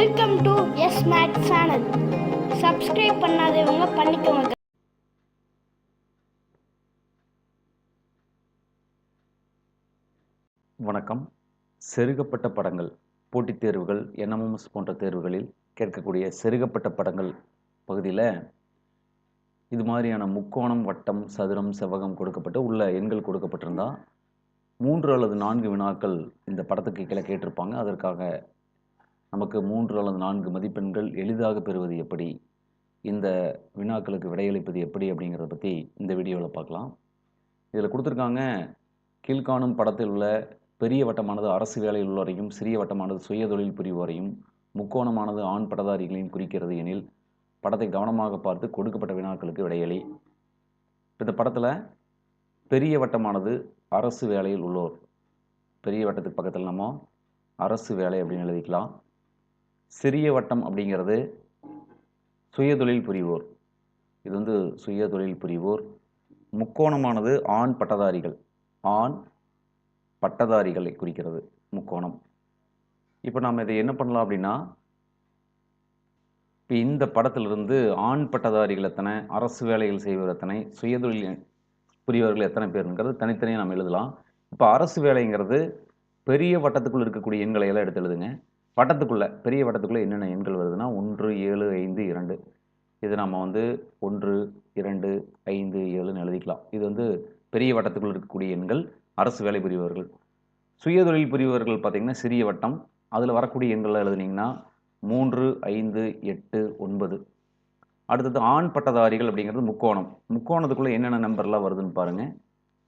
Welcome to S mate channel subscribe பண்ணாதவங்க பண்ணிக்கோங்க. வணக்கம். செருகப்பட்ட படங்கள் போட்டித் தேர்வுகள் என்எம்எம்எஸ் போன்ற தேர்வுகளில் கேட்கக்கூடிய செருகப்பட்ட படங்கள் பகுதியில் இது மாதிரியான முக்கோணம் வட்டம் சதுரம் செவ்வகம் கொடுக்கப்பட்டு உள்ள எண்கள் கொடுக்கப்பட்டிருந்தா மூன்று அல்லது நான்கு வினாக்கள் இந்த படத்துக்கு கீழே கேட்டிருப்பாங்க. அதற்காக நமக்கு மூன்று அல்லது நான்கு மதிப்பெண்கள் எளிதாக பெறுவது எப்படி? இந்த வினாக்களுக்கு விடையளிப்பது எப்படி அப்படிங்கிறத பற்றி இந்த வீடியோவில் பார்க்கலாம். இதில் கொடுத்துருக்காங்க கீழ்காணும் படத்தில் உள்ள பெரிய வட்டமானது அரசு வேலையில் உள்ளவரையும் சிறிய வட்டமானது சுய தொழில் புரிவோரையும் முக்கோணமானது ஆண் பட்டதாரிகளையும் குறிக்கிறது எனில் படத்தை கவனமாக பார்த்து கொடுக்கப்பட்ட வினாக்களுக்கு விடையளி. இந்த படத்தில் பெரிய வட்டமானது அரசு வேலையில் உள்ளோர் பெரிய வட்டத்துக்கு பக்கத்தில் நம்ம அரசு வேலை அப்படின்னு எழுதிக்கலாம். சிறிய வட்டம் அப்படிங்கிறது சுயதொழில் புரிவோர். இது வந்து சுய தொழில் புரிவோர். முக்கோணமானது ஆண் பட்டதாரிகள். ஆண் பட்டதாரிகளை குறிக்கிறது முக்கோணம். இப்போ நாம் இதை என்ன பண்ணலாம் அப்படின்னா இப்போ இந்த படத்திலிருந்து ஆண் பட்டதாரிகள் எத்தனை அரசு வேலைகள் செய்வர் எத்தனை சுயதொழில் புரியவர்கள் எத்தனை பேருங்கிறது தனித்தனியாக நம்ம எழுதலாம். இப்போ அரசு வேலைங்கிறது பெரிய வட்டத்துக்குள் இருக்கக்கூடிய எண்களை எல்லாம் எடுத்து எழுதுங்க. வட்டத்துக்குள்ளே பெரிய வட்டத்துக்குள்ளே என்னென்ன எண்கள் வருதுன்னா ஒன்று ஏழு ஐந்து இரண்டு. இது நம்ம வந்து ஒன்று இரண்டு ஐந்து ஏழுன்னு எழுதிக்கலாம். இது வந்து பெரிய வட்டத்துக்குள் இருக்கக்கூடிய எண்கள் அரசு வேலை புரிபவர்கள். சுயதொழில் புரிபவர்கள் பார்த்திங்கன்னா சிறிய வட்டம். அதில் வரக்கூடிய எண்களில் எழுதுனீங்கன்னா மூன்று ஐந்து எட்டு ஒன்பது. அடுத்தது ஆண் பட்டதாரிகள் அப்படிங்கிறது முக்கோணம். முக்கோணத்துக்குள்ளே என்னென்ன நம்பர்லாம் வருதுன்னு பாருங்கள்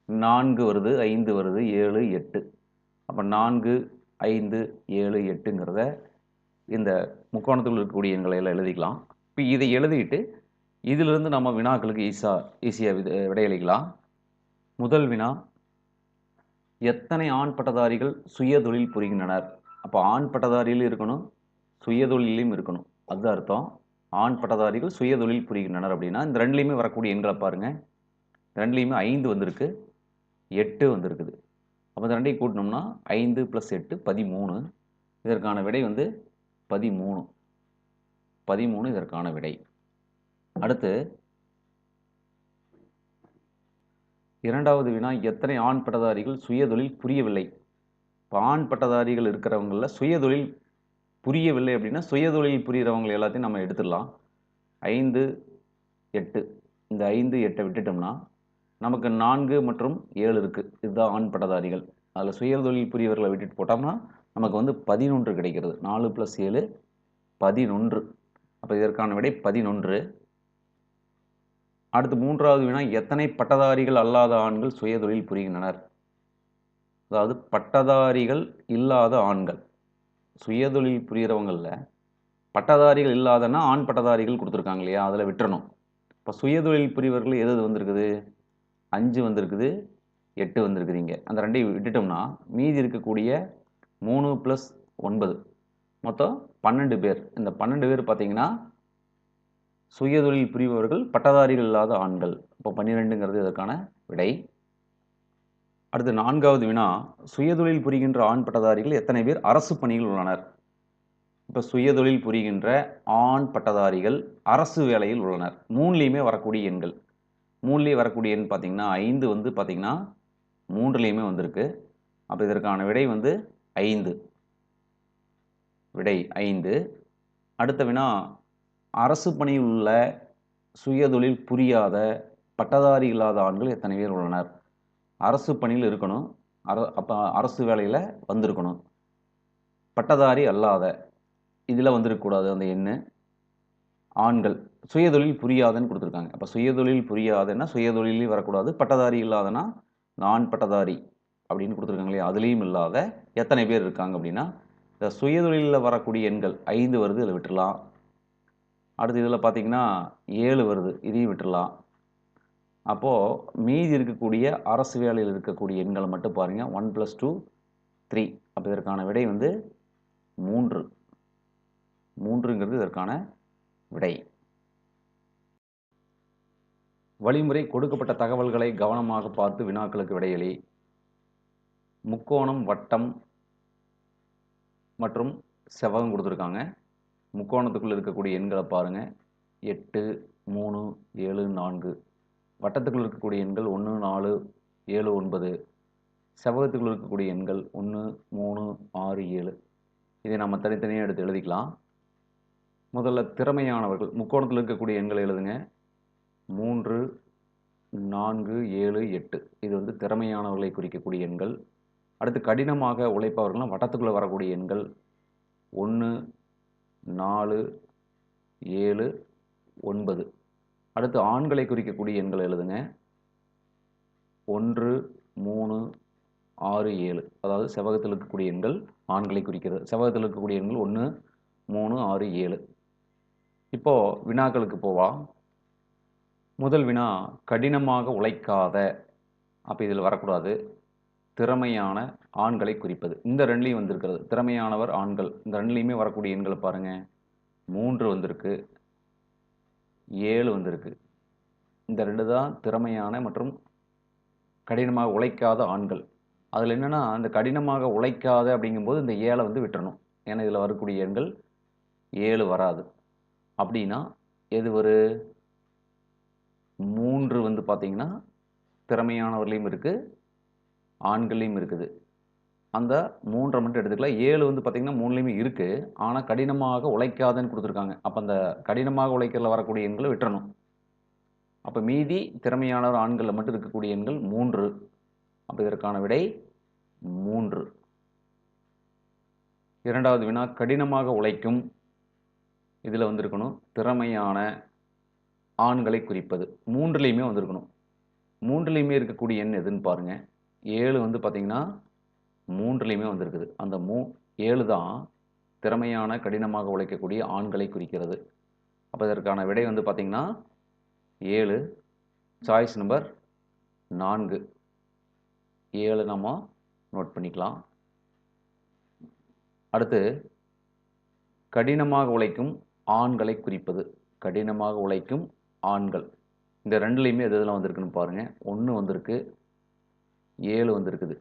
நான்கு வருது ஐந்து வருது ஏழு எட்டு. அப்போ நான்கு ஐந்து ஏழு எட்டுங்கிறத இந்த முக்கோணத்தில் இருக்கக்கூடிய எண்களை எல்லாம் எழுதிக்கலாம். இப்போ இதை எழுதிட்டு இதிலிருந்து நம்ம வினாக்களுக்கு ஈஸா ஈஸியாக வித விடையளிக்கலாம். முதல் வினா எத்தனை ஆண் பட்டதாரிகள் சுய தொழில் புரிகின்றனர்? அப்போ ஆண் பட்டதாரியிலும் இருக்கணும் சுய தொழிலையும் இருக்கணும். அது அர்த்தம். ஆண் பட்டதாரிகள் சுய தொழில் புரிகின்றனர் அப்படின்னா இந்த ரெண்டுலேயுமே வரக்கூடிய எண்களை பாருங்கள் ரெண்டுலேயுமே ஐந்து வந்திருக்கு எட்டு வந்திருக்குது. அப்போ இந்த ரெண்டையும் கூட்டினோம்னா ஐந்து ப்ளஸ் எட்டு பதிமூணு. இதற்கான விடை வந்து பதிமூணு. பதிமூணு இதற்கான விடை. அடுத்து இரண்டாவது வினா எத்தனை ஆண் பட்டதாரிகள் சுயதொழில் புரியவில்லை? இப்போ ஆண் பட்டதாரிகள் இருக்கிறவங்களில் சுயதொழில் புரியவில்லை அப்படின்னா சுயதொழில் புரிகிறவங்க எல்லாத்தையும் நம்ம எடுத்துடலாம். ஐந்து எட்டு. இந்த ஐந்து எட்டை விட்டுட்டோம்னா நமக்கு நான்கு மற்றும் ஏழு இருக்குது இதுதான் ஆண் பட்டதாரிகள். அதில் சுயதொழில் புரியவர்களை விட்டுட்டு போட்டோம்னா நமக்கு வந்து பதினொன்று கிடைக்கிறது. நாலு ப்ளஸ் ஏழு பதினொன்று. அப்போ இதற்கான விடை பதினொன்று. அடுத்து மூன்றாவது வினா எத்தனை பட்டதாரிகள் அல்லாத ஆண்கள் சுயதொழில் புரிகின்றனர்? அதாவது பட்டதாரிகள் இல்லாத ஆண்கள். சுயதொழில் புரிகிறவங்களில் பட்டதாரிகள் இல்லாதன்னா ஆண் பட்டதாரிகள் கொடுத்துருக்காங்க இல்லையா? அதில் விட்டுறணும். இப்போ சுயதொழில் புரிவர்கள் எது எது வந்திருக்குது? அஞ்சு வந்திருக்குது எட்டு வந்திருக்குதுங்க அந்த ரெண்டையும் விட்டுட்டோம்னா மீதி இருக்கக்கூடிய மூணு ப்ளஸ் ஒன்பது. மொத்தம் பன்னெண்டு பேர். இந்த பன்னெண்டு பேர் பார்த்தீங்கன்னா சுயதொழில் புரிபவர்கள் பட்டதாரிகள் இல்லாத ஆண்கள். இப்போ பன்னிரெண்டுங்கிறது இதற்கான விடை. அடுத்து நான்காவது வினா சுயதொழில் புரிகின்ற ஆண் பட்டதாரிகள் எத்தனை பேர்? அரசு பணியில் உள்ளனர். இப்போ சுயதொழில் புரிகின்ற ஆண் பட்டதாரிகள் அரசு வேலையில் உள்ளனர். மூணுலேயுமே வரக்கூடிய எண்கள். மூணுலேயே வரக்கூடிய எண் பார்த்தீங்கன்னா ஐந்து வந்து பார்த்தீங்கன்னா மூன்றுலேயுமே வந்திருக்கு. அப்போ இதற்கான விடை வந்து ஐந்து. விடை ஐந்து. அடுத்த வினா அரசு பணியில் உள்ள சுயதொழில் புரியாத பட்டதாரி இல்லாத ஆண்கள் எத்தனை பேர் உள்ளனர்? அரசு பணியில் இருக்கணும். அர அப்போ அரசு வேலையில் வந்திருக்கணும். பட்டதாரி அல்லாத இதில் வந்திருக்கக்கூடாது அந்த எண்ணு. ஆண்கள் சுயதொழில் புரியாதுன்னு கொடுத்துருக்காங்க. அப்போ சுயதொழில் புரியாதுன்னா சுயதொழிலையும் வரக்கூடாது. பட்டதாரி இல்லாதனா நான் பட்டதாரி அப்படின்னு கொடுத்துருக்காங்க இல்லையா அதுலேயும் இல்லாத எத்தனை பேர் இருக்காங்க அப்படின்னா இந்த சுயதொழிலில் வரக்கூடிய எண்கள் ஐந்து வருது இதில் விட்டுடலாம் அடுத்து இதில் பார்த்தீங்கன்னா ஏழு வருது இதையும் விட்டுடலாம் அப்போது மீதி இருக்கக்கூடிய அரசு வேலையில் இருக்கக்கூடிய எண்களை மட்டும் பாருங்கள் ஒன் ப்ளஸ் டூ த்ரீ. அப்போ இதற்கான விடை வந்து மூன்று. மூன்றுங்கிறது இதற்கான விடை. வழிமுறை கொடுக்கப்பட்ட தகவல்களை கவனமாக பார்த்து வினாக்களுக்கு விடையளி. முக்கோணம் வட்டம் மற்றும் செவ்வகம் கொடுத்துருக்காங்க. முக்கோணத்துக்குள்ளே இருக்கக்கூடிய எண்களை பாருங்கள் எட்டு மூணு ஏழு நான்கு. வட்டத்துக்குள்ள இருக்கக்கூடிய எண்கள் ஒன்று நாலு ஏழு ஒன்பது. செவ்வகத்துக்குள்ளே இருக்கக்கூடிய எண்கள் ஒன்று மூணு ஆறு ஏழு. இதை நம்ம தனித்தனியாக எடுத்து எழுதிக்கலாம். முதல்ல திறமையானவர்கள். முக்கோணத்தில் இருக்கக்கூடிய எண்களை எழுதுங்க. மூன்று நான்கு ஏழு எட்டு. இது வந்து திறமையானவர்களை குறிக்கக்கூடிய எண்கள். அடுத்து கடினமாக உழைப்பவர்கள்லாம் வட்டத்துக்குள்ளே வரக்கூடிய எண்கள். ஒன்று நாலு ஏழு ஒன்பது. அடுத்து ஆண்களை குறிக்கக்கூடிய எண்கள் எழுதுங்க. ஒன்று மூணு ஆறு ஏழு. அதாவது செவ்வகத்தில் இருக்கக்கூடிய எண்கள் ஆண்களை குறிக்கிறது. செவ்வகத்தில் இருக்கக்கூடிய எண்கள் ஒன்று மூணு ஆறு ஏழு. இப்போது வினாக்களுக்கு போவா. முதல் வினா கடினமாக உழைக்காத அப்போ இதில் வரக்கூடாது. திறமையான ஆண்களை குறிப்பது. இந்த ரெண்டுலேயும் வந்திருக்கிறது. திறமையானவர் ஆண்கள். இந்த ரெண்டுலேயுமே வரக்கூடிய எண்களை பாருங்கள் மூன்று வந்திருக்கு. ஏழு வந்திருக்கு. இந்த ரெண்டு தான் திறமையான மற்றும் கடினமாக உழைக்காத ஆண்கள். அதில் என்னென்னா அந்த கடினமாக உழைக்காத அப்படிங்கும்போது இந்த ஏழை வந்து விட்டுறணும். ஏன்னா இதில் வரக்கூடிய எண்கள் ஏழு வராது. அப்படின்னா எது ஒரு? மூன்று வந்து பார்த்திங்கன்னா திறமையானவர்களையும் இருக்குது ஆண்கள்லையும் இருக்குது. அந்த மூன்றை மட்டும் எடுத்துக்கலாம் ஏழு வந்து பார்த்திங்கன்னா மூணுலேயுமே இருக்குது ஆனால் கடினமாக உழைக்காதன்னு கொடுத்துருக்காங்க. அப்போ அந்த கடினமாக உழைக்கிறதுல வரக்கூடிய எண்களை விட்டுறணும். அப்போ மீதி திறமையானவர் ஆண்களில் மட்டும் இருக்கக்கூடிய எண்கள் மூன்று. அப்போ இதற்கான விடை மூன்று. இரண்டாவது வினா கடினமாக உழைக்கும் இதில் வந்திருக்கணும். திறமையான ஆண்களை குறிப்பது. மூன்றுலேயுமே வந்திருக்கணும். மூன்றுலேயுமே இருக்கக்கூடிய எண் எதுன்னு பாருங்கள் ஏழு வந்து பார்த்திங்கன்னா மூன்றுலேயுமே வந்திருக்குது. அந்த மூ ஏழு தான் திறமையான கடினமாக உழைக்கக்கூடிய ஆண்களை குறிக்கிறது. அப்போ இதற்கான விடை வந்து பார்த்திங்கன்னா ஏழு. சாய்ஸ் நம்பர் நான்கு. ஏழு நம்ம நோட் பண்ணிக்கலாம். அடுத்து கடினமாக உழைக்கும் ஆண்களை குறிப்பது. கடினமாக உழைக்கும் ஆண்கள். இந்த ரெண்டுலேயுமே எது எதெல்லாம் வந்திருக்குன்னு பாருங்கள் ஒன்று வந்திருக்கு. ஏழு வந்திருக்குது.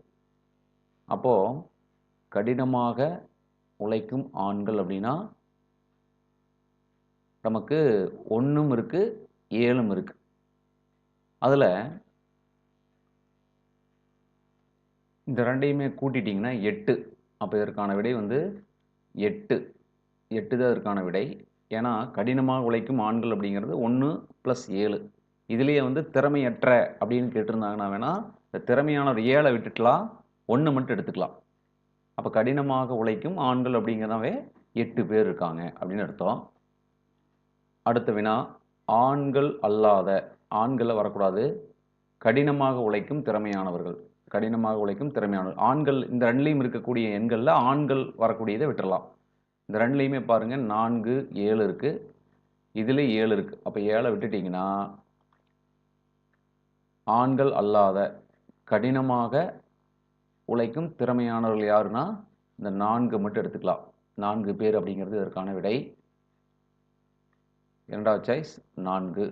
அப்போது கடினமாக உழைக்கும் ஆண்கள் அப்படின்னா நமக்கு ஒன்றும் இருக்குது ஏழும் இருக்குது அதில் இந்த ரெண்டையுமே கூட்டிட்டிங்கன்னா எட்டு. அப்போ இதற்கான விடை வந்து எட்டு. எட்டு தான் இதற்கான விடை. ஏன்னா கடினமாக உழைக்கும் ஆண்கள் அப்படிங்கிறது ஒன்று ப்ளஸ் ஏழு. இதுலேயே வந்து திறமையற்ற அப்படின்னு கேட்டிருந்தாங்கன்னா வேணால் இந்த திறமையான ஒரு ஏழை விட்டுட்டலாம் ஒன்று மட்டும் எடுத்துக்கலாம். அப்போ கடினமாக உழைக்கும் ஆண்கள் அப்படிங்கிறதாவே எட்டு பேர் இருக்காங்க அப்படின்னு அர்த்தம். அடுத்த வினா ஆண்கள் அல்லாத ஆண்களில் வரக்கூடாது. கடினமாக உழைக்கும் திறமையானவர்கள். கடினமாக உழைக்கும் திறமையானவர்கள். ஆண்கள் இந்த ரெண்டுலேயும் இருக்கக்கூடிய எண்களில் ஆண்கள் வரக்கூடியதை விட்டுடலாம் இந்த ரெண்டுலேயுமே பாருங்கள் நான்கு ஏழு இருக்குது இதில் ஏழு இருக்குது அப்போ ஏழை விட்டுட்டிங்கன்னா ஆண்கள் அல்லாத கடினமாக உழைக்கும் திறமையானவர்கள் யாருன்னா இந்த நான்கு மட்டும் எடுத்துக்கலாம். நான்கு பேர் அப்படிங்கிறது இதற்கான விடை. இரண்டாவது சாய்ஸ் நான்கு.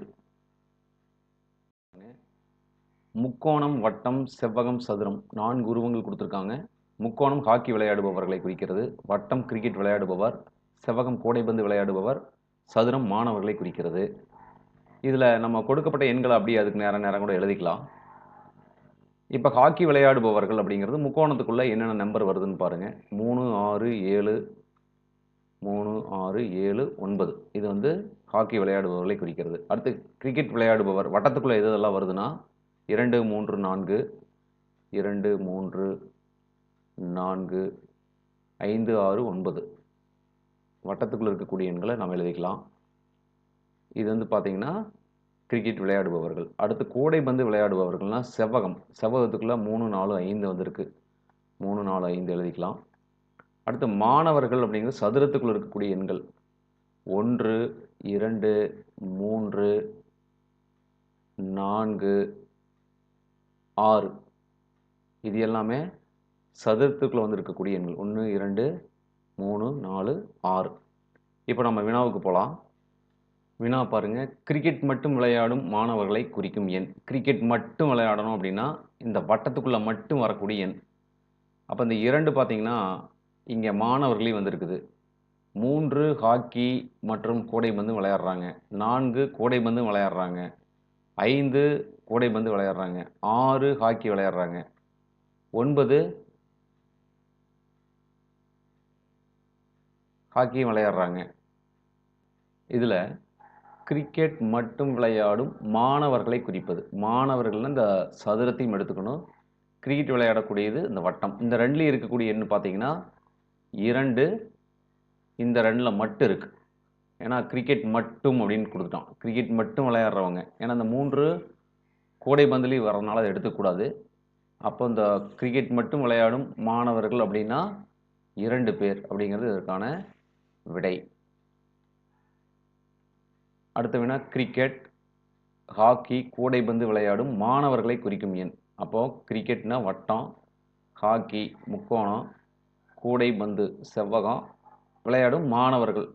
முக்கோணம் வட்டம் செவ்வகம் சதுரம். நான்கு உருவங்கள் கொடுத்துருக்காங்க. முக்கோணம் ஹாக்கி விளையாடுபவர்களை குறிக்கிறது வட்டம் கிரிக்கெட் விளையாடுபவர் செவ்வகம் கூடைப்பந்து விளையாடுபவர் சதுரம் மாணவர்களை குறிக்கிறது. இதில் நம்ம கொடுக்கப்பட்ட எண்களை அப்படியே அதுக்கு நேரம் நேரம் கூட எழுதிக்கலாம். இப்போ ஹாக்கி விளையாடுபவர்கள் அப்படிங்கிறது முக்கோணத்துக்குள்ளே என்னென்ன நம்பர் வருதுன்னு பாருங்கள் மூணு ஆறு ஏழு மூணு ஆறு ஏழு ஒன்பது. இது வந்து ஹாக்கி விளையாடுபவர்களை குறிக்கிறது. அடுத்து கிரிக்கெட் விளையாடுபவர் வட்டத்துக்குள்ளே எது இதெல்லாம் வருதுன்னா இரண்டு மூன்று நான்கு இரண்டு மூன்று நான்கு ஐந்து ஆறு ஒன்பது. வட்டத்துக்குள்ளே இருக்கக்கூடிய எண்களை நம்ம எழுதிக்கலாம். இது வந்து பார்த்திங்கன்னா கிரிக்கெட் விளையாடுபவர்கள். அடுத்து கூடைப்பந்து விளையாடுபவர்கள்னால் செவ்வகம். செவ்வகத்துக்குள்ளே மூணு நாலு ஐந்து வந்திருக்கு. மூணு நாலு ஐந்து எழுதிக்கலாம். அடுத்து மாணவர்கள் அப்படிங்கிறது சதுரத்துக்குள்ளே இருக்கக்கூடிய எண்கள். ஒன்று இரண்டு மூன்று நான்கு ஆறு. இது எல்லாமே சதுரத்துக்குள்ளே வந்து இருக்கக்கூடிய எண்கள் ஒன்று இரண்டு மூணு நாலு ஆறு. இப்போ நம்ம வினாவுக்கு போகலாம் வினா பாருங்கள் கிரிக்கெட் மட்டும் விளையாடும் மாணவர்களை குறிக்கும் எண். கிரிக்கெட் மட்டும் விளையாடணும் அப்படின்னா இந்த வட்டத்துக்குள்ளே மட்டும் வரக்கூடிய எண். அப்போ இந்த இரண்டு பார்த்தீங்கன்னா இங்கே மாணவர்களையும் வந்திருக்குது. மூன்று ஹாக்கி மற்றும் கூடைப்பந்து விளையாடுறாங்க. நான்கு கூடைப்பந்து விளையாடுறாங்க. ஐந்து கூடைப்பந்து விளையாடுறாங்க. ஆறு ஹாக்கி விளையாடுறாங்க. ஒன்பது ஹாக்கியும் விளையாடுறாங்க. இதில் கிரிக்கெட் மட்டும் விளையாடும் மாணவர்களை குறிப்பது. மாணவர்கள்னு இந்த சதுரத்தையும் எடுத்துக்கணும். கிரிக்கெட் விளையாடக்கூடியது இந்த வட்டம். இந்த ரெண்டுலேயும் இருக்கக்கூடிய எண்ணு பார்த்தீங்கன்னா இரண்டு இந்த ரெண்டில் மட்டும் இருக்குது ஏன்னா கிரிக்கெட் மட்டும் அப்படின்னு கொடுத்துட்டோம். கிரிக்கெட் மட்டும் விளையாடுறவங்க. ஏன்னா இந்த மூன்று கோடை பந்துலேயும் வரனால அதை எடுத்துக்கூடாது அப்போ இந்த கிரிக்கெட் மட்டும் விளையாடும் மாணவர்கள் அப்படின்னா இரண்டு பேர் அப்படிங்கிறது இதற்கான விடை. அடுத்த வினா கிரிக்கெட் ஹாக்கி கூடைப்பந்து விளையாடும் மாணவர்களை குறிக்கும் எண். அப்போது கிரிக்கெட்னா வட்டம் ஹாக்கி முக்கோணம் கூடைப்பந்து செவ்வகம் விளையாடும் மாணவர்கள்.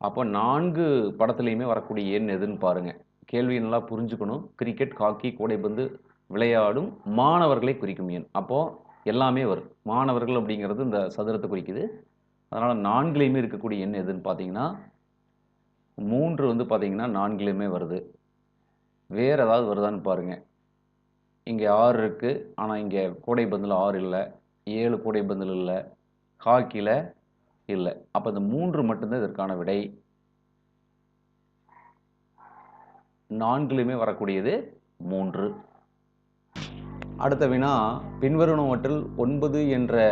அப்போ நான்கு படத்துலையுமே வரக்கூடிய எண் எதுன்னு பாருங்கள் கேள்வி நல்லா புரிஞ்சுக்கணும். கிரிக்கெட் ஹாக்கி கூடைப்பந்து விளையாடும் மாணவர்களை குறிக்கும் எண். அப்போது எல்லாமே வரும். மாணவர்கள் அப்படிங்கிறது இந்த சதுரத்தை குறிக்குது. அதனால் நான்குலேயுமே இருக்கக்கூடிய எண் எதுன்னு பார்த்தீங்கன்னா மூன்று வந்து பார்த்தீங்கன்னா நான்குலேயுமே வருது. வேறு ஏதாவது வருதான்னு பாருங்கள் இங்கே ஆறு இருக்குது ஆனால் இங்கே கூடைப்பந்தில் ஆறு இல்லை. ஏழு கூடைப்பந்தில் இல்லை. ஹாக்கியில் இல்லை. அப்போ இந்த மூன்று மட்டும்தான் இதற்கான விடை. நான்குலையுமே வரக்கூடியது மூன்று. அடுத்த வினா பின்வருணவற்றில் ஒன்பது என்ற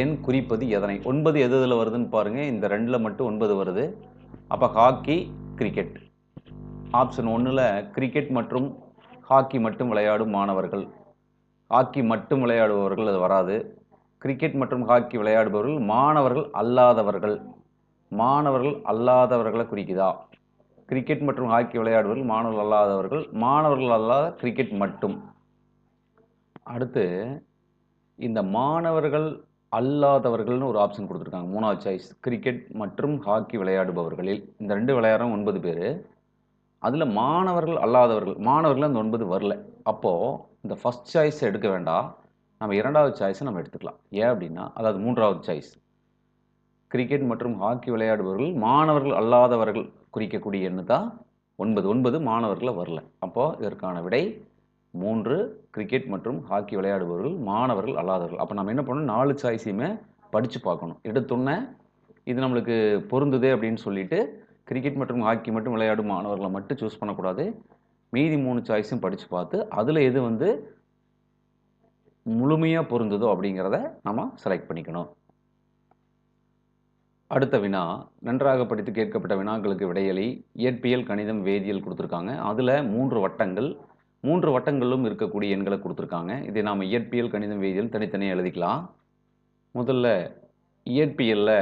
எண் குறிப்பது எதனை? ஒன்பது எது இதில் வருதுன்னு பாருங்கள் இந்த ரெண்டில் மட்டும் ஒன்பது வருது. அப்போ ஹாக்கி கிரிக்கெட். ஆப்ஷன் ஒன்றில் கிரிக்கெட் மற்றும் ஹாக்கி மட்டும் விளையாடும் மாணவர்கள். ஹாக்கி மட்டும் விளையாடுபவர்கள் அது வராது. கிரிக்கெட் மற்றும் ஹாக்கி விளையாடுபவர்கள் மாணவர்கள் அல்லாதவர்கள். மாணவர்கள் அல்லாதவர்களை குறிக்குதா? கிரிக்கெட் மற்றும் ஹாக்கி விளையாடுவர்கள் மாணவர்கள் அல்லாதவர்கள். மாணவர்கள் அல்லாத கிரிக்கெட் மட்டும். அடுத்து இந்த மாணவர்கள் அல்லாதவர்கள்னு ஒரு ஆப்ஷன் கொடுத்துருக்காங்க. மூணாவது சாய்ஸ் கிரிக்கெட் மற்றும் ஹாக்கி விளையாடுபவர்களில் இந்த ரெண்டு விளையாடுறவங்க ஒன்பது பேர். அதில் மாணவர்கள் அல்லாதவர்கள் மாணவர்கள் அந்த ஒன்பது வரல. அப்போது இந்த ஃபஸ்ட் சாய்ஸ் எடுக்க வேண்டாம் நம்ம இரண்டாவது சாய்ஸை நம்ம எடுத்துக்கலாம். ஏன் அப்படின்னா அதாவது மூன்றாவது சாய்ஸ் கிரிக்கெட் மற்றும் ஹாக்கி விளையாடுபவர்கள் மாணவர்கள் அல்லாதவர்கள் குறிக்கக்கூடிய எண்ணு தான் ஒன்பது. ஒன்பது மாணவர்களை வரல. அப்போது இதற்கான விடை மூன்று கிரிக்கெட் மற்றும் ஹாக்கி விளையாடுபவர்கள் மாணவர்கள் அல்லாதவர்கள். அப்போ நம்ம என்ன பண்ணணும்? நாலு சாய்ஸையுமே படித்து பார்க்கணும். எடுத்தோன்னே இது நம்மளுக்கு பொருந்துதே அப்படின்னு சொல்லிட்டு கிரிக்கெட் மற்றும் ஹாக்கி மட்டும் விளையாடும் மாணவர்களை மட்டும் சூஸ் பண்ணக்கூடாது. மீதி மூணு சாய்ஸும் படித்து பார்த்து அதில் எது வந்து முழுமையாக பொருந்துதோ அப்படிங்கிறத நம்ம செலக்ட் பண்ணிக்கணும். அடுத்த வினா நன்றாக படித்து கேட்கப்பட்ட வினாக்களுக்கு விடையளி இயற்பியல் கணிதம் வேதியியல் கொடுத்துருக்காங்க. அதில் மூன்று வட்டங்கள் மூன்று வட்டங்களிலும் இருக்கக்கூடிய எண்களை கொடுத்துருக்காங்க. இதை நாம் இயற்பியல் கணிதம் வேதியியல் தனித்தனியாக எழுதிக்கலாம். முதல்ல இயற்பியலில்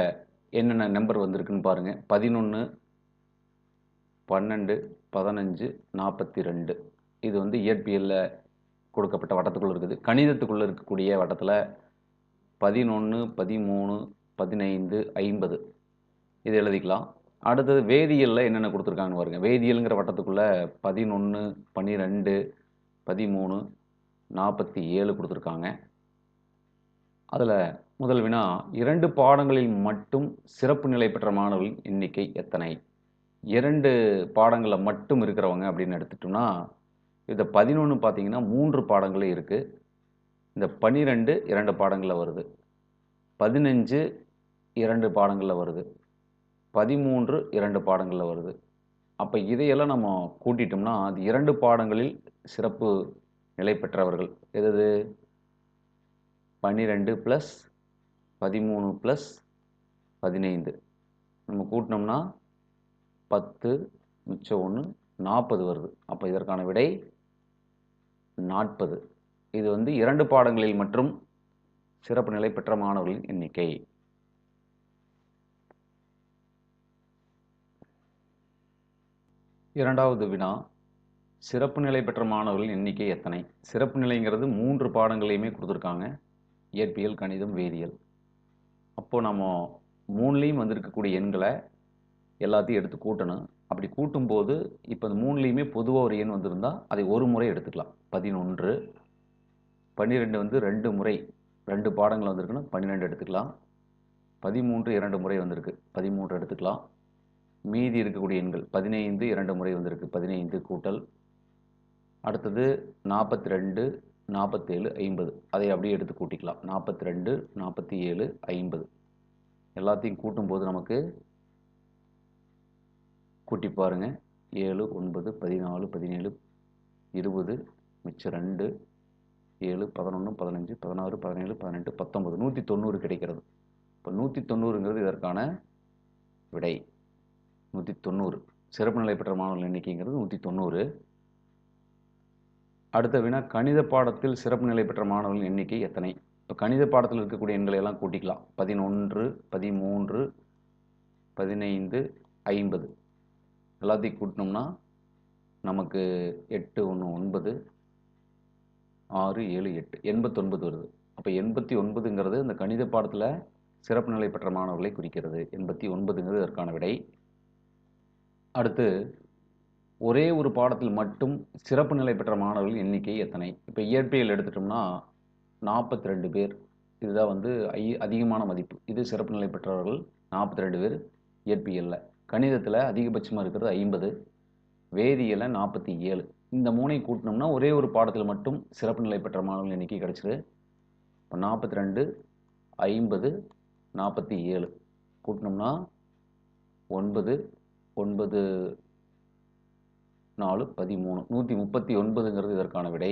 என்னென்ன நம்பர் வந்திருக்குன்னு பாருங்கள் பதினொன்று பன்னெண்டு பதினஞ்சு நாற்பத்தி ரெண்டு இது வந்து இயற்பியலில் கொடுக்கப்பட்ட வட்டத்துக்குள்ளே இருக்குது. கணிதத்துக்குள்ளே இருக்கக்கூடிய வட்டத்தில் பதினொன்று பதிமூணு பதினைந்து ஐம்பது. இது எழுதிக்கலாம். அடுத்தது வேதியியலில் என்னென்ன கொடுத்துருக்காங்கன்னு பாருங்க. வேதியியலுங்கிற வட்டத்துக்குள்ளே பதினொன்று பன்னிரெண்டு பதிமூணு நாற்பத்தி ஏழு கொடுத்துருக்காங்க. அதில் முதல் வினா இரண்டு பாடங்களில் மட்டும் சிறப்பு நிலை பெற்ற மாணவர்களின் எண்ணிக்கை எத்தனை? இரண்டு பாடங்களில் மட்டும் இருக்கிறவங்க அப்படின்னு எடுத்துட்டோம்னா இந்த பதினொன்று பார்த்தீங்கன்னா மூன்று பாடங்களே இருக்குது இந்த பன்னிரெண்டு இரண்டு பாடங்களில் வருது. பதினஞ்சு இரண்டு பாடங்களில் வருது. பதிமூன்று இரண்டு பாடங்களில் வருது. அப்போ இதையெல்லாம் நம்ம கூட்டிட்டோம்னா அது இரண்டு பாடங்களில் சிறப்பு நிலை பெற்றவர்கள். எது பன்னிரெண்டு ப்ளஸ் பதிமூணு ப்ளஸ் பதினைந்து. நம்ம கூட்டினோம்னா பத்து மிச்சம் ஒன்று நாற்பது வருது. அப்போ இதற்கான விடை நாற்பது. இது வந்து இரண்டு பாடங்களில் மற்றும் சிறப்பு நிலை பெற்ற மாணவர்களின் எண்ணிக்கை. இரண்டாவது வினா சிறப்பு நிலை பெற்ற மாணவர்களின் எண்ணிக்கை எத்தனை? சிறப்பு நிலைங்கிறது மூன்று பாடங்களையுமே கொடுத்துருக்காங்க. இயற்பியல் கணிதம் வேதியியல். அப்போது நம்ம மூணுலேயும் வந்திருக்கக்கூடிய எண்களை எல்லாத்தையும் எடுத்து கூட்டணும். அப்படி கூட்டும்போது இப்போ இந்த மூணுலேயுமே பொதுவாக ஒரு எண் வந்திருந்தால் அதை ஒரு முறை எடுத்துக்கலாம். பதினொன்று பன்னிரெண்டு வந்து ரெண்டு முறை ரெண்டு பாடங்கள் வந்திருக்குன்னா பன்னிரெண்டு எடுத்துக்கலாம். பதிமூன்று இரண்டு முறை வந்திருக்கு. பதிமூன்று எடுத்துக்கலாம். மீதி இருக்கக்கூடிய எண்கள் பதினைந்து இரண்டு முறை வந்திருக்கு. பதினைந்து கூட்டல். அடுத்தது நாற்பத்தி ரெண்டு நாற்பத்தேழு ஐம்பது. அதை அப்படியே எடுத்து கூட்டிக்கலாம். நாற்பத்தி ரெண்டு நாற்பத்தி ஏழு ஐம்பது. எல்லாத்தையும் கூட்டும்போது நமக்கு கூட்டி பாருங்க. ஏழு ஒன்பது பதினாலு பதினேழு இருபது மிச்சம் ரெண்டு ஏழு பதினொன்று பதினஞ்சு பதினாறு பதினேழு பதினெட்டு பத்தொம்பது நூற்றி தொண்ணூறு கிடைக்கிறது. இப்போ நூற்றி தொண்ணூறுங்கிறது இதற்கான விடை. நூற்றி தொண்ணூறு சிறப்பு நிலை பெற்ற மாணவர்கள் எண்ணிக்கைங்கிறது நூற்றி தொண்ணூறு அடுத்த வினா கணித பாடத்தில் சிறப்பு நிலை பெற்ற மாணவர்கள் எண்ணிக்கை எத்தனை? இப்போ கணித பாடத்தில் இருக்கக்கூடிய எண்களை எல்லாம் கூட்டிக்கலாம். பதினொன்று பதிமூன்று பதினைந்து ஐம்பது. எல்லாத்தையும் கூட்டினோம்னா நமக்கு எட்டு ஒன்று ஒன்பது ஆறு ஏழு எட்டு எண்பத்தொன்பது வருது. அப்போ எண்பத்தி ஒன்பதுங்கிறது இந்த கணித பாடத்தில் சிறப்பு நிலை பெற்ற மாணவர்களை குறிக்கிறது. எண்பத்தி ஒன்பதுங்கிறது இதற்கான விடை. அடுத்து ஒரே ஒரு பாடத்தில் மட்டும் சிறப்பு நிலை பெற்ற மாணவர்கள் எண்ணிக்கை எத்தனை? இப்போ இயற்பியல் எடுத்துட்டோம்னா நாற்பத்தி ரெண்டு பேர். இதுதான் வந்து ஐ அதிகமான மதிப்பு. இது சிறப்பு நிலை பெற்றவர்கள் நாற்பத்தி ரெண்டு பேர் இயற்பியலில். கணிதத்தில் அதிகபட்சமாக இருக்கிறது ஐம்பது வேதியியலில் நாற்பத்தி ஏழு. இந்த மூணை கூட்டினோம்னா ஒரே ஒரு பாடத்தில் மட்டும் சிறப்பு நிலை பெற்ற மாணவர்கள் எண்ணிக்கை கிடச்சிது. இப்போ நாற்பத்தி ரெண்டு ஐம்பது நாற்பத்தி ஏழு. கூட்டினோம்னா ஒன்பது ஒன்பது நாலு பதிமூணு. நூற்றி முப்பத்தி ஒன்பதுங்கிறது இதற்கான விடை.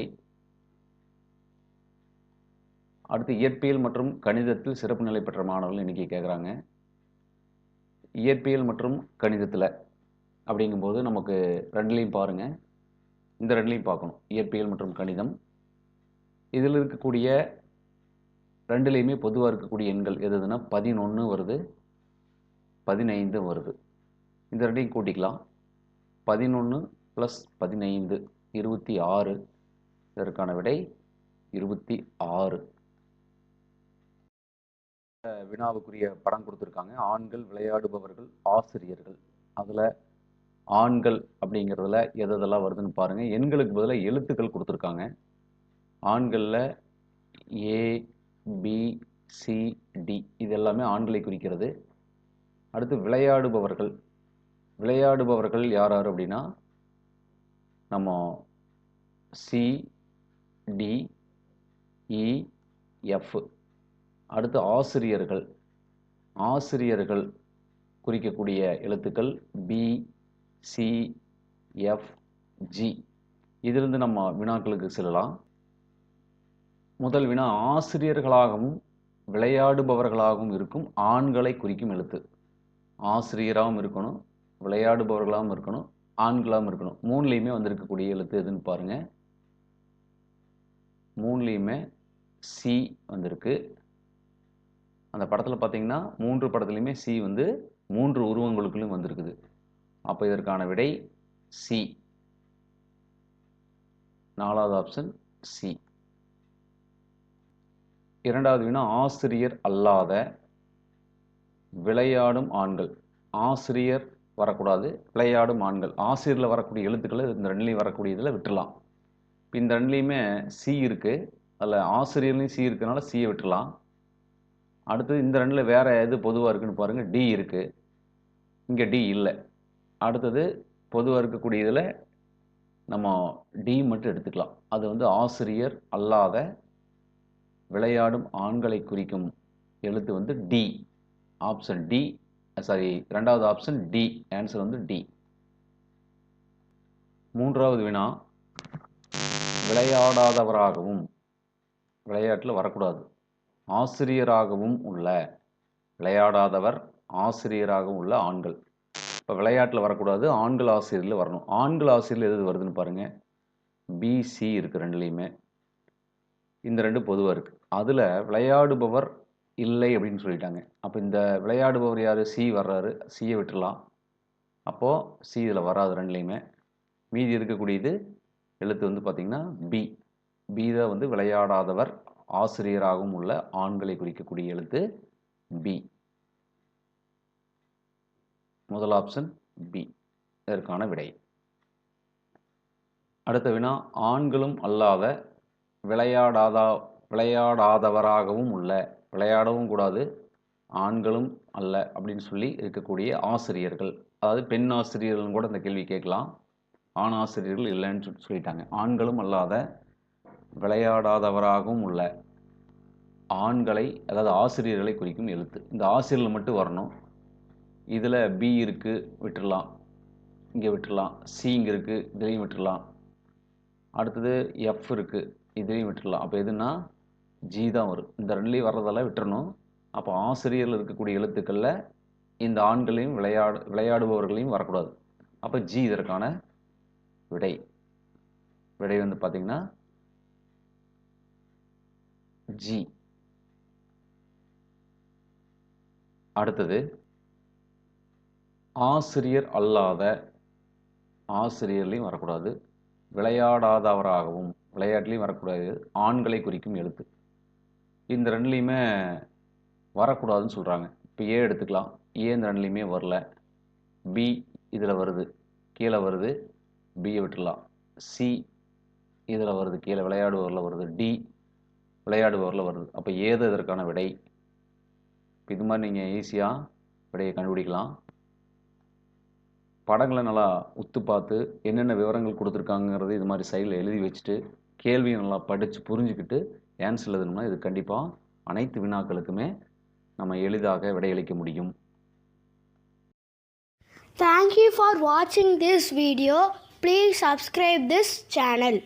அடுத்து இயற்பியல் மற்றும் கணிதத்தில் சிறப்பு நிலை பெற்ற மாணவர்கள் இன்றைக்கி கேட்குறாங்க இயற்பியல் மற்றும் கணிதத்தில் அப்படிங்கும்போது நமக்கு ரெண்டுலேயும் பாருங்கள் இந்த ரெண்டுலேயும் பார்க்கணும். இயற்பியல் மற்றும் கணிதம். இதில் இருக்கக்கூடிய ரெண்டுலேயுமே பொதுவாக இருக்கக்கூடிய எண்கள் எது எதுனா பதினொன்று வருது பதினைந்து வருது. இந்த ரெண்டையும் கூட்டிக்கலாம். பதினொன்று ப்ளஸ் பதினைந்து இருபத்தி ஆறு. இதற்கான விடை இருபத்தி ஆறு. வினாவுக்குரிய படம் கொடுத்துருக்காங்க. ஆண்கள் விளையாடுபவர்கள் ஆசிரியர்கள். அதில் ஆண்கள் அப்படிங்கிறதுல எது எதெல்லாம் வருதுன்னு பாருங்கள் எண்களுக்கு பதிலாக எழுத்துக்கள் கொடுத்துருக்காங்க. ஆண்களில் ஏ பி சி டி. இது எல்லாமே ஆண்களை குறிக்கிறது. அடுத்து விளையாடுபவர்கள். விளையாடுபவர்கள் யார் யார் அப்படின்னா நம்ம சி டி இ எஃப் அடுத்து ஆசிரியர்கள். ஆசிரியர்கள் குறிக்கக்கூடிய எழுத்துக்கள் பி சி எஃப் ஜி இதிலிருந்து நம்ம வினாக்களுக்கு செல்லலாம். முதல் வினா ஆசிரியர்களாகவும் விளையாடுபவர்களாகவும் இருக்கும் ஆண்களை குறிக்கும் எழுத்து. ஆசிரியராகவும் இருக்கணும் விளையாடுபவர்களாகவும் இருக்கணும் ஆண்களாகவும் இருக்கணும். மூணுலேயுமே வந்திருக்கக்கூடிய எழுத்து எதுன்னு பாருங்கள் மூணுலேயுமே சி வந்திருக்கு. அந்த படத்தில் பார்த்தீங்கன்னா மூன்று படத்துலையுமே சி வந்து மூன்று உருவங்களுக்குள்ளும் வந்திருக்குது. அப்போ இதற்கான விடை சி நாலாவது ஆப்ஷன் சி இரண்டாவது வினா ஆசிரியர் அல்லாத விளையாடும் ஆண்கள். ஆசிரியர் வரக்கூடாது. விளையாடும் ஆண்கள். ஆசிரியரில் வரக்கூடிய எழுத்துக்களை இந்த ரெண்டுலேயும் வரக்கூடிய இதில் விட்டுடலாம் இப்போ இந்த ரெண்டுலேயுமே சி இருக்குது அதில் ஆசிரியர்லேயும் சி இருக்கிறனால சியை விட்டுடலாம் அடுத்தது இந்த ரெண்டில் வேறு எது பொதுவாக இருக்குதுன்னு பாருங்கள் டி இருக்குது இங்கே டி இல்லை. அடுத்தது பொதுவாக இருக்கக்கூடிய இதில் நம்ம டி மட்டும் எடுத்துக்கலாம். அது வந்து ஆசிரியர் அல்லாத விளையாடும் ஆண்களை குறிக்கும் எழுத்து வந்து டி ஆப்ஷன் டி சாரி ரெண்டாவது ஆப்ஷன் டி ஆன்சர் வந்து டி மூன்றாவது வினா. விளையாடாதவராகவும் விளையாட்டில் வரக்கூடாது. ஆசிரியராகவும் உள்ள விளையாடாதவர் ஆசிரியராகவும் உள்ள ஆண்கள். இப்போ விளையாட்டில் வரக்கூடாது ஆண்கள் ஆசிரியரில் வரணும். ஆண்கள் ஆசிரியர் எது வருதுன்னு பாருங்கள் பிசி இருக்குது ரெண்டுலேயுமே. இந்த ரெண்டு பொதுவாக இருக்குது அதில் விளையாடுபவர் இல்லை அப்படின்னு சொல்லிட்டாங்க. அப்போ இந்த விளையாடுபவர் யார்? சி வர்றாரு. சியை விட்டுடலாம். அப்போது சி இதில் வராது ரெண்டுலேயுமே. மீதி இருக்கக்கூடியது எழுத்து வந்து பார்த்திங்கன்னா பி பி தான் வந்து விளையாடாதவர் ஆசிரியராகவும் உள்ள ஆண்களை குறிக்கக்கூடிய எழுத்து பி முதல் ஆப்ஷன் பி இதற்கான விடை. அடுத்த வினா ஆண்களும் அல்லாத விளையாடாதா விளையாடாதவராகவும் உள்ள விளையாடவும் கூடாது. ஆண்களும் அல்ல அப்படின்னு சொல்லி இருக்கக்கூடிய ஆசிரியர்கள். அதாவது பெண் ஆசிரியர்கள்னு கூட இந்த கேள்வி கேட்கலாம். ஆண் ஆசிரியர்கள் இல்லைன்னு சொல்லி சொல்லிட்டாங்க. ஆண்களும் அல்லாத விளையாடாதவராகவும் உள்ள ஆண்களை அதாவது ஆசிரியர்களை குறிக்கும் எழுத்து. இந்த ஆசிரியர்கள் மட்டும் வரணும். இதில் பி இருக்குது விட்டுடலாம் இங்கே விட்டுடலாம் சி இங்கே இருக்குது இதுலேயும் விட்டுடலாம் அடுத்தது எஃப் இருக்குது இதுலேயும் விட்டுடலாம் அப்போ எதுனா ஜி தான் வரும். இந்த ரெண்டுலேயும் வர்றதெல்லாம் விட்டுறணும். அப்போ ஆசிரியரில் இருக்கக்கூடிய எழுத்துக்களில் இந்த ஆண்களையும் விளையாடு விளையாடுபவர்களையும் வரக்கூடாது. அப்போ ஜி இதற்கான விடை. விடை வந்து பார்த்திங்கன்னா ஜி அடுத்தது ஆசிரியர் அல்லாத ஆசிரியர்லையும் வரக்கூடாது. விளையாடாதவராகவும் விளையாட்டுலையும் வரக்கூடாது. ஆண்களை குறிக்கும் எழுத்து. இந்த ரெண்டுலேயுமே வரக்கூடாதுன்னு சொல்கிறாங்க இப்போ ஏ எடுத்துக்கலாம். ஏ இந்த ரெண்டுலேயுமே வரல. பி இதில் வருது. கீழே வருது. பியை விட்டுடலாம். சி இதில் வருது. கீழே விளையாடுபவரில் வருது. டி விளையாடுபவரில் வருது. அப்போ ஏது இதற்கான விடை? இப்போ இது மாதிரி நீங்கள் ஈஸியாக விடையை கண்டுபிடிக்கலாம். படங்களை நல்லா உத்து பார்த்து என்னென்ன விவரங்கள் கொடுத்துருக்காங்கிறது இது மாதிரி சைடில் எழுதி வச்சுட்டு கேள்வியை நல்லா படித்து புரிஞ்சுக்கிட்டு ஆன்சர் எழுதணும்னா இது கண்டிப்பாக அனைத்து வினாக்களுக்குமே நம்ம எளிதாக விடையளிக்க முடியும் தேங்க்யூ ஃபார் வாட்சிங் this video please subscribe this channel.